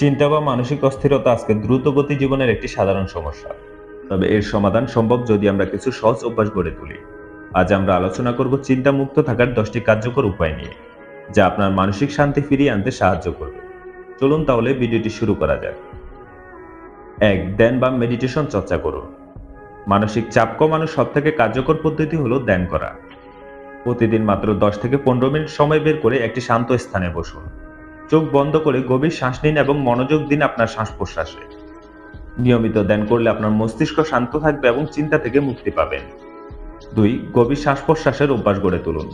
চিন্তা বা মানসিক অস্থিরতা আজকে দ্রুতগতি জীবনের একটি সাধারণ সমস্যা। তবে এর সমাধান সম্ভব যদি আমরা কিছু সহজ অভ্যাস গড়ে তুলি। আজ আমরা আলোচনা করব চিন্তা মুক্ত থাকার দশটি কার্যকর উপায় নিয়ে, যা আপনার মানসিক শান্তি ফিরিয়ে আনতে সাহায্য করবে। চলুন তাহলে ভিডিওটি শুরু করা যাক। এক, ধ্যান বা মেডিটেশন চর্চা করুন। মানসিক চাপ কমানোর সব থেকে কার্যকর পদ্ধতি হলো ধ্যান করা। প্রতিদিন মাত্র দশ থেকে পনেরো মিনিট সময় বের করে একটি শান্ত স্থানে বসুন। চোখ বন্ধ করে গভীর শ্বাস নিন এবং মনোযোগ দিন আপনার শ্বাস প্রশ্বাসে নিয়মিত ধ্যান করলে আপনার মস্তিষ্ক শান্ত থাকবে এবং চিন্তা থেকে মুক্তি পাবেন। দুই, গভীর শ্বাস প্রশ্বাসের অভ্যাস গড়ে তুলুন।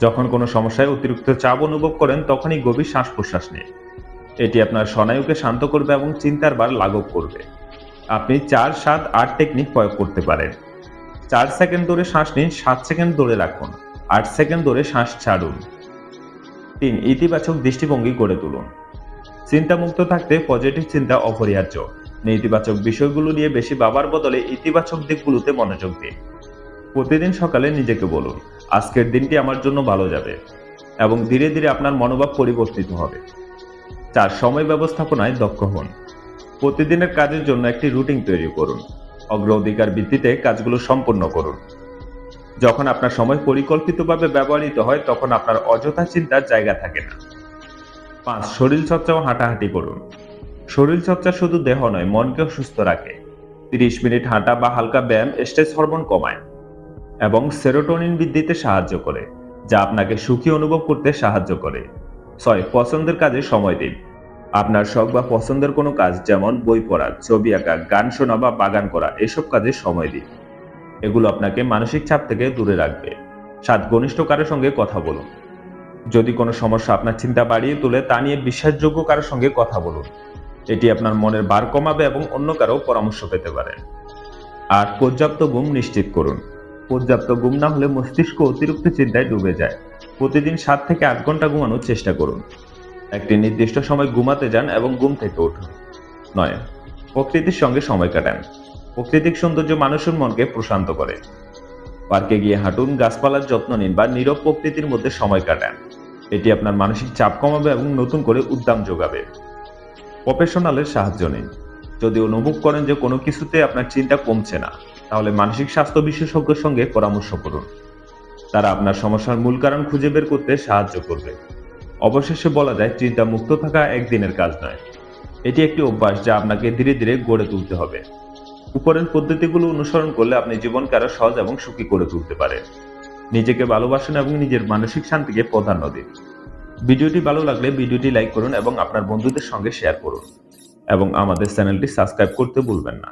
যখন কোনো সমস্যায় অতিরিক্ত চাপ অনুভব করেন, তখনই গভীর শ্বাস প্রশ্বাস নিন। এটি আপনার স্নায়ুকে শান্ত করবে এবং চিন্তার বার লাঘব করবে। আপনি চার, সাত, আট টেকনিক প্রয়োগ করতে পারেন। চার সেকেন্ড ধরে শ্বাস নিন, সাত সেকেন্ড ধরে রাখুন, আট সেকেন্ড ধরে শ্বাস ছাড়ুন। তিন ইতিবাচক দৃষ্টিভঙ্গি গড়ে তুলুন। চিন্তামুক্ত থাকতে পজিটিভ চিন্তা অপরিহার্য। নেতিবাচক বিষয়গুলো নিয়ে বেশি ভাবার বদলে ইতিবাচক দিকগুলোতে মনোযোগ দিন। প্রতিদিন সকালে নিজেকে বলুন, আজকের দিনটি আমার জন্য ভালো যাবে। এবং ধীরে ধীরে আপনার মনোভাব পরিবর্তিত হবে। চার, সময় ব্যবস্থাপনায় দক্ষ হন। প্রতিদিনের কাজের জন্য একটি রুটিন তৈরি করুন। অগ্রাধিকার ভিত্তিতে কাজগুলো সম্পন্ন করুন। যখন আপনার সময় পরিকল্পিতভাবে ব্যবহৃত হয়, তখন আপনার অযথা চিন্তার জায়গা থাকে না। পাঁচ, শরীর চর্চা ও হাঁটাহাঁটি করুন। শরীর চর্চা শুধু দেহ নয়, মনকেও সুস্থ রাখে। তিরিশ মিনিট হাঁটা বা হালকা ব্যায়াম, স্ট্রেস হরমোন কমায় এবং সেরোটোনিন বৃদ্ধিতে সাহায্য করে, যা আপনাকে সুখী অনুভব করতে সাহায্য করে। ছয়, পছন্দের কাজে সময় দিন। আপনার শখ বা পছন্দের কোনো কাজ, যেমন বই পড়া, ছবি আঁকা, গান শোনা বা বাগান করা, এসব কাজে সময় দিন। এগুলো আপনাকে মানসিক চাপ থেকে দূরে রাখবে। সাত ঘনিষ্ঠ কারোর সঙ্গে কথা বলুন। যদি কোনো সমস্যা আপনার চিন্তা বাড়িয়ে তোলে, তা নিয়ে বিশ্বাসযোগ্য কারোর সঙ্গে কথা বলুন। এটি আপনার মনের বার কমাবে এবং অন্য কারও পরামর্শ পেতে পারেন আর পর্যাপ্ত ঘুম নিশ্চিত করুন। পর্যাপ্ত ঘুম না হলে মস্তিষ্ক অতিরিক্ত চিন্তায় ডুবে যায়। প্রতিদিন সাত থেকে আট ঘণ্টা ঘুমানোর চেষ্টা করুন। একটি নির্দিষ্ট সময় ঘুমাতে যান এবং ঘুম থেকে উঠুন। নয়, প্রকৃতির সঙ্গে সময় কাটান। প্রাকৃতিক সৌন্দর্য মানুষের মনকে প্রশান্ত করে। পার্কে গিয়ে হাঁটুন, গাছপালার যত্ন নিন বা নীরব প্রকৃতির মধ্যে সময় কাটান। এটি আপনার মানসিক চাপ কমাবে এবং নতুন করে উদ্যম যোগাবে। প্রফেশনালের সাহায্য নিন। যদি অনুভব করেন যে কোনো কিছুতে আপনার চিন্তা কমছে না, তাহলে মানসিক স্বাস্থ্য বিশেষজ্ঞের সঙ্গে পরামর্শ করুন। তারা আপনার সমস্যার মূল কারণ খুঁজে বের করতে সাহায্য করবে। অবশেষে বলা যায় চিন্তা মুক্ত থাকা একদিনের কাজ নয়। এটি একটি অভ্যাস যা আপনাকে ধীরে ধীরে গড়ে তুলতে হবে। উপরের পদ্ধতিগুলো অনুসরণ করলে আপনি জীবনকে আরও সহজ এবং সুখী করে তুলতে পারেন নিজেকে ভালোবাসুন এবং নিজের মানসিক শান্তিকে প্রাধান্য দিন। ভিডিওটি ভালো লাগলে ভিডিওটি লাইক করুন এবং আপনার বন্ধুদের সঙ্গে শেয়ার করুন। এবং আমাদের চ্যানেলটি সাবস্ক্রাইব করতে ভুলবেন না।